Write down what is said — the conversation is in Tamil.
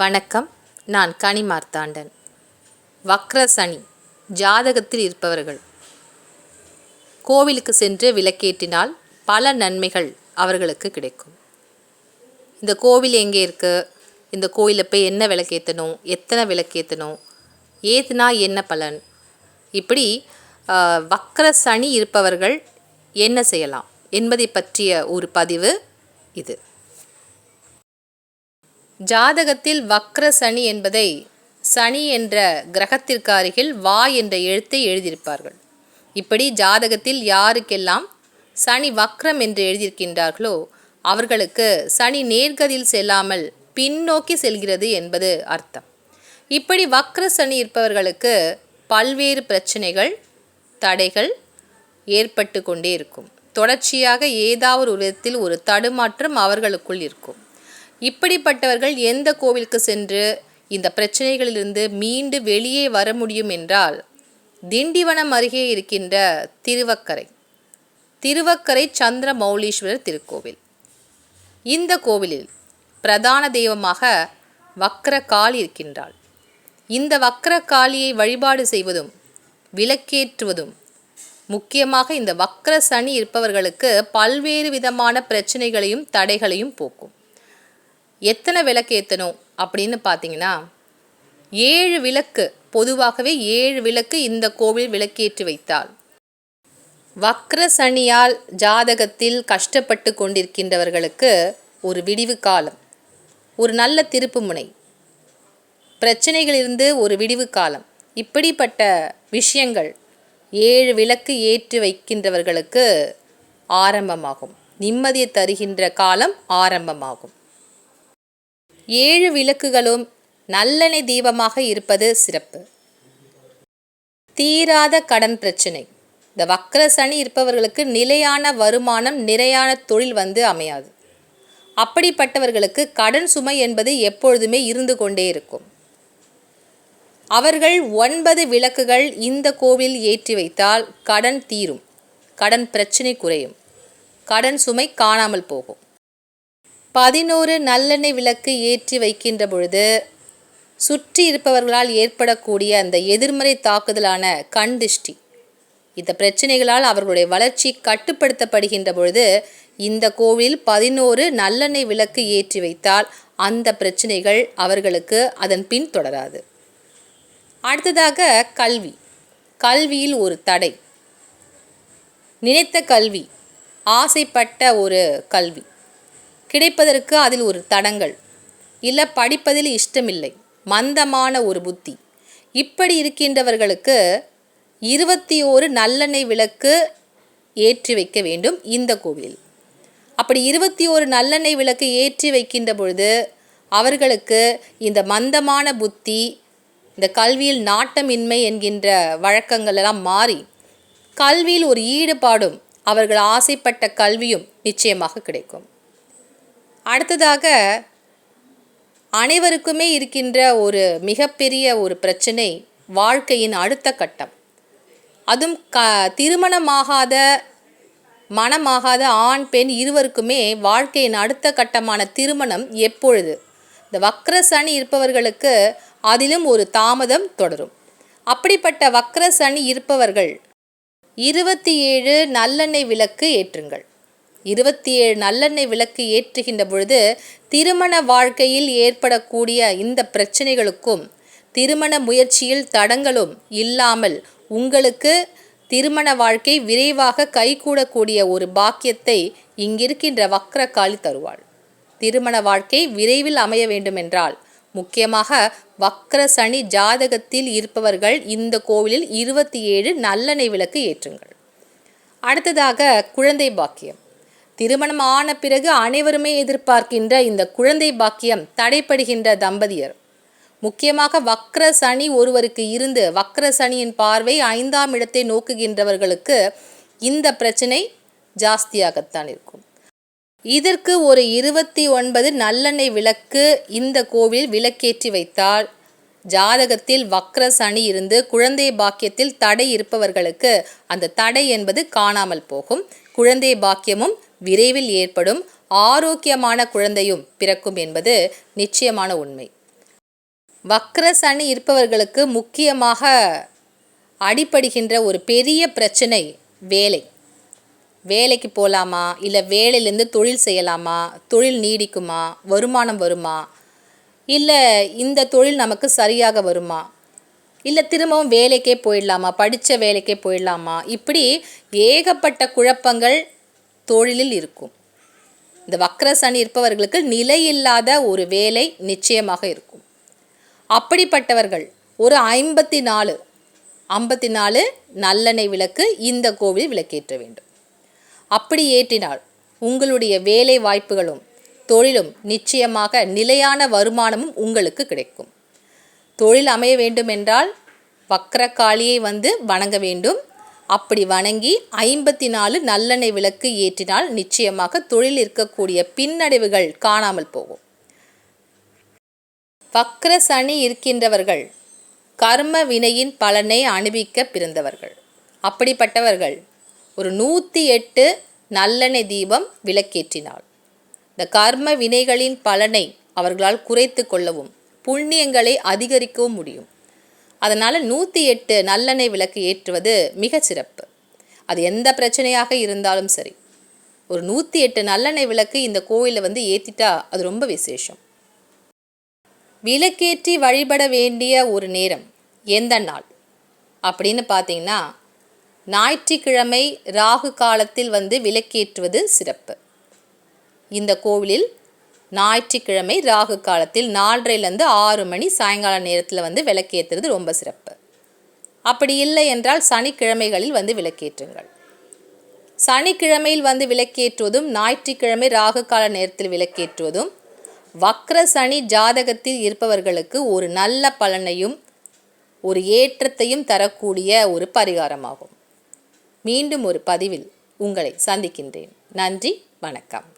வணக்கம். நான் கனி மார்த்தாண்டன். வக்ர சனி ஜாதகத்தில் இருப்பவர்கள். கோவிலுக்கு சென்று விளக்கேற்றினால் பல நன்மைகள் அவர்களுக்கு கிடைக்கும். இந்த கோவில் எங்கே இருக்குது இந்த கோயிலில் போய் என்ன விளக்கேற்றணும் எத்தனை விளக்கேற்றணும் ஏத்துனா என்ன பலன்? இப்படி வக்ர சனி இருப்பவர்கள் என்ன செய்யலாம்? என்பதை பற்றிய ஒரு பதிவு இது. ஜாதகத்தில் வக்ர சனி என்பதை சனி என்ற கிரகத்திற்கு அருகில் வா என்ற எழுத்தை எழுதியிருப்பார்கள். இப்படி ஜாதகத்தில் யாருக்கெல்லாம் சனி வக்ரம் என்று எழுதியிருக்கின்றார்களோ அவர்களுக்கு சனி நேர்கதியில் செல்லாமல் பின்னோக்கி செல்கிறது என்பது அர்த்தம். இப்படி வக்ர சனி இருப்பவர்களுக்கு பல்வேறு பிரச்சனைகள் தடைகள் ஏற்பட்டு கொண்டே இருக்கும். தொடர்ச்சியாக ஏதாவது ஒரு விதத்தில் ஒரு தடுமாற்றம் அவர்களுக்குள் இருக்கும். இப்படிப்பட்டவர்கள் எந்த கோவிலுக்கு சென்று இந்த பிரச்சனைகளிலிருந்து மீண்டு வெளியே வர முடியும் என்றால் திண்டிவனம் அருகே இருக்கின்ற திருவக்கரை. திருவக்கரை சந்திர மௌலீஸ்வரர் திருக்கோவில். இந்த கோவிலில் பிரதான தெய்வமாக வக்ர காளி இருக்கின்றாள். இந்த வக்ர காளியை வழிபாடு செய்வதும் விளக்கேற்றுவதும் முக்கியமாக இந்த வக்ர சனி இருப்பவர்களுக்கு பல்வேறு விதமான பிரச்சனைகளையும் தடைகளையும் போக்கும். எத்தனை விளக்கு ஏற்றணும் அப்படின்னு பார்த்தீங்கன்னா ஏழு விளக்கு பொதுவாகவே ஏழு விளக்கு இந்த கோவில் விளக்கேற்றி வைத்தால். வக்ர சனியால் ஜாதகத்தில் கஷ்டப்பட்டு கொண்டிருக்கின்றவர்களுக்கு ஒரு விடிவு காலம் ஒரு நல்ல திருப்புமுனை பிரச்சனைகளிலிருந்து ஒரு விடிவு காலம். இப்படிப்பட்ட விஷயங்கள் ஏழு விளக்கு ஏற்றி வைக்கின்றவர்களுக்கு ஆரம்பமாகும். நிம்மதியை தருகின்ற காலம் ஆரம்பமாகும். ஏழு விளக்குகளும் நல்லெண்ணெய் தீபமாக இருப்பது சிறப்பு. தீராத கடன் பிரச்சனை. இந்த வக்கர சனி இருப்பவர்களுக்கு நிலையான வருமானம் நிறையான தொழில் வந்து அமையாது. அப்படிப்பட்டவர்களுக்கு கடன் சுமை என்பது எப்பொழுதுமே இருந்து கொண்டே இருக்கும். அவர்கள் ஒன்பது விளக்குகள் இந்த கோவில் ஏற்றி வைத்தால் கடன் தீரும். கடன் பிரச்சனை குறையும். கடன் சுமை காணாமல் போகும். பதினோரு நல்லெண்ணெய் விளக்கு ஏற்றி வைக்கின்ற பொழுது சுற்றி இருப்பவர்களால் ஏற்படக்கூடிய அந்த எதிர்மறை தாக்குதலான கண் திஷ்டி. இந்த பிரச்சனைகளால் அவர்களுடைய வளர்ச்சி கட்டுப்படுத்தப்படுகின்ற பொழுது இந்த கோவில் பதினோரு நல்லெண்ணெய் விளக்கு ஏற்றி வைத்தால் அந்த பிரச்சனைகள் அவர்களுக்கு அதன் பின் தொடராது. அடுத்ததாக கல்வி. கல்வியில் ஒரு தடை. நினைத்த கல்வி ஆசைப்பட்ட ஒரு கல்வி. கிடைப்பதற்கு அதில் ஒரு தடங்கள். இல்லை படிப்பதில் இஷ்டமில்லை. மந்தமான ஒரு புத்தி. இப்படி இருக்கின்றவர்களுக்கு இருபத்தி ஓரு நல்லெண்ணெய் விளக்கு ஏற்றி வைக்க வேண்டும் இந்த கோவிலில். அப்படி இருபத்தி ஓரு நல்லெண்ணெய் விளக்கு ஏற்றி வைக்கின்ற பொழுது அவர்களுக்கு இந்த மந்தமான புத்தி இந்த கல்வியில் நாட்டமின்மை என்கின்ற வழக்கங்கள் எல்லாம் மாறி கல்வியில் ஒரு ஈடுபாடும் அவர்கள் ஆசைப்பட்ட கல்வியும் நிச்சயமாக கிடைக்கும். அடுத்ததாக அனைவருக்குமே இருக்கின்ற ஒரு மிகப்பெரிய ஒரு பிரச்சனை வாழ்க்கையின் அடுத்த கட்டம். அதுவும் க திருமணமாகாத மனமாகாத ஆண் பெண் இருவருக்குமே வாழ்க்கையின் அடுத்த கட்டமான திருமணம் எப்பொழுது? இந்த வக்ர சனி இருப்பவர்களுக்கு அதிலும் ஒரு தாமதம் தொடரும். அப்படிப்பட்ட வக்ர சனி இருப்பவர்கள் இருபத்தி ஏழு நல்லெண்ணெய் விளக்கு ஏற்றுங்கள். இருபத்தி ஏழு நல்லெண்ணெய் விளக்கு ஏற்றுகின்ற பொழுது திருமண வாழ்க்கையில் ஏற்படக்கூடிய இந்த பிரச்சனைகளுக்கும் திருமண முயற்சியில் தடங்களும் இல்லாமல் உங்களுக்கு திருமண வாழ்க்கை விரைவாக கைகூடக்கூடிய ஒரு பாக்கியத்தை இங்கிருக்கின்ற வக்ரகாளி தருவாள். திருமண வாழ்க்கை விரைவில் அமைய வேண்டுமென்றால் முக்கியமாக வக்ர சனி ஜாதகத்தில் இருப்பவர்கள் இந்த கோவிலில் இருபத்தி ஏழு நல்லெண்ணெய் விளக்கு ஏற்றுங்கள். அடுத்ததாக குழந்தை பாக்கியம். திருமணம் ஆன பிறகு அனைவருமே எதிர்பார்க்கின்ற இந்த குழந்தை பாக்கியம் தடைப்படுகின்ற தம்பதியர். முக்கியமாக வக்ர சனி ஒருவருக்கு இருந்து வக்ர சனியின் பார்வை ஐந்தாம் இடத்தை நோக்குகின்றவர்களுக்கு இந்த பிரச்சனை ஜாஸ்தியாகத்தான் இருக்கும். இதற்கு ஒரு இருபத்தி ஒன்பது நல்லெண்ணெய் விளக்கு இந்த கோவில் விளக்கேற்றி வைத்தால் ஜாதகத்தில் வக்ர சனி இருந்து குழந்தை பாக்கியத்தில் தடை இருப்பவர்களுக்கு அந்த தடை என்பது காணாமல் போகும். குழந்தை பாக்கியமும் விரைவில் ஏற்படும். ஆரோக்கியமான குழந்தையும் பிறக்கும் என்பது நிச்சயமான உண்மை. வக்ர சனி இருப்பவர்களுக்கு முக்கியமாக அடிப்படுகின்ற ஒரு பெரிய பிரச்சனை வேலை. வேலைக்கு போகலாமா இல்லை வேலையிலேருந்து தொழில் செய்யலாமா? தொழில் நீடிக்குமா? வருமானம் வருமா? இல்லை இந்த தொழில் நமக்கு சரியாக வருமா? இல்லை திரும்பவும் வேலைக்கே போயிடலாமா? படித்த வேலைக்கே போயிடலாமா? இப்படி ஏகப்பட்ட குழப்பங்கள் தொழிலில் இருக்கும். இந்த வக்ர சனி இருப்பவர்களுக்கு நிலையில்லாத ஒரு வேலை நிச்சயமாக இருக்கும். அப்படிப்பட்டவர்கள் ஒரு ஐம்பத்தி நாலு ஐம்பத்தி நாலு நல்லெண்ணெய் விளக்கு இந்த கோவில் விளக்கேற்ற வேண்டும். அப்படி ஏற்றினால் உங்களுடைய வேலை வாய்ப்புகளும் தொழிலும் நிச்சயமாக நிலையான வருமானமும் உங்களுக்கு கிடைக்கும். தொழில் அமைய வேண்டுமென்றால் வக்கரக்காளியை வந்து வணங்க வேண்டும். அப்படி வணங்கி ஐம்பத்தி நாலு நல்லெண்ணெய் விளக்கு ஏற்றினால் நிச்சயமாக தொழில் இருக்கக்கூடிய பின்னடைவுகள் காணாமல் போகும். வக்ர சனி இருக்கின்றவர்கள் கர்ம வினையின் பலனை அனுபவிக்க பிறந்தவர்கள். அப்படிப்பட்டவர்கள் ஒரு நூற்றி எட்டு நல்லெண்ணெய் தீபம் விளக்கேற்றினாள் இந்த கர்ம வினைகளின் பலனை அவர்களால் குறைத்து கொள்ளவும் புண்ணியங்களை அதிகரிக்கவும் முடியும். அதனால் நூற்றி எட்டு நல்லெண்ணெய் விளக்கு ஏற்றுவது மிக சிறப்பு. அது எந்த பிரச்சனையாக இருந்தாலும் சரி. ஒரு நூற்றி எட்டு நல்லெண்ணெய் விளக்கு இந்த கோவிலில் வந்து ஏற்றிட்டா அது ரொம்ப விசேஷம். விளக்கேற்றி வழிபட வேண்டிய ஒரு நேரம் எந்த நாள்? அப்படின்னு பார்த்தீங்கன்னா ஞாயிற்றுக்கிழமை ராகு காலத்தில் வந்து விளக்கேற்றுவது சிறப்பு. இந்த கோவிலில் ஞாயிற்றுக்கிழமை ராகு காலத்தில் நாலரைலேருந்து ஆறு மணி சாயங்கால நேரத்தில் வந்து விளக்கேற்றுறது ரொம்ப சிறப்பு. அப்படி இல்லை என்றால் சனிக்கிழமைகளில் வந்து விளக்கேற்றுங்கள். சனிக்கிழமையில் வந்து விளக்கேற்றுவதும் ஞாயிற்றுக்கிழமை ராகு கால நேரத்தில் விளக்கேற்றுவதும் வக்ர சனி ஜாதகத்தில் இருப்பவர்களுக்கு ஒரு நல்ல பலனையும் ஒரு ஏற்றத்தையும் தரக்கூடிய ஒரு பரிகாரமாகும். மீண்டும் ஒரு பதிவில் உங்களை சந்திக்கின்றேன். நன்றி வணக்கம்.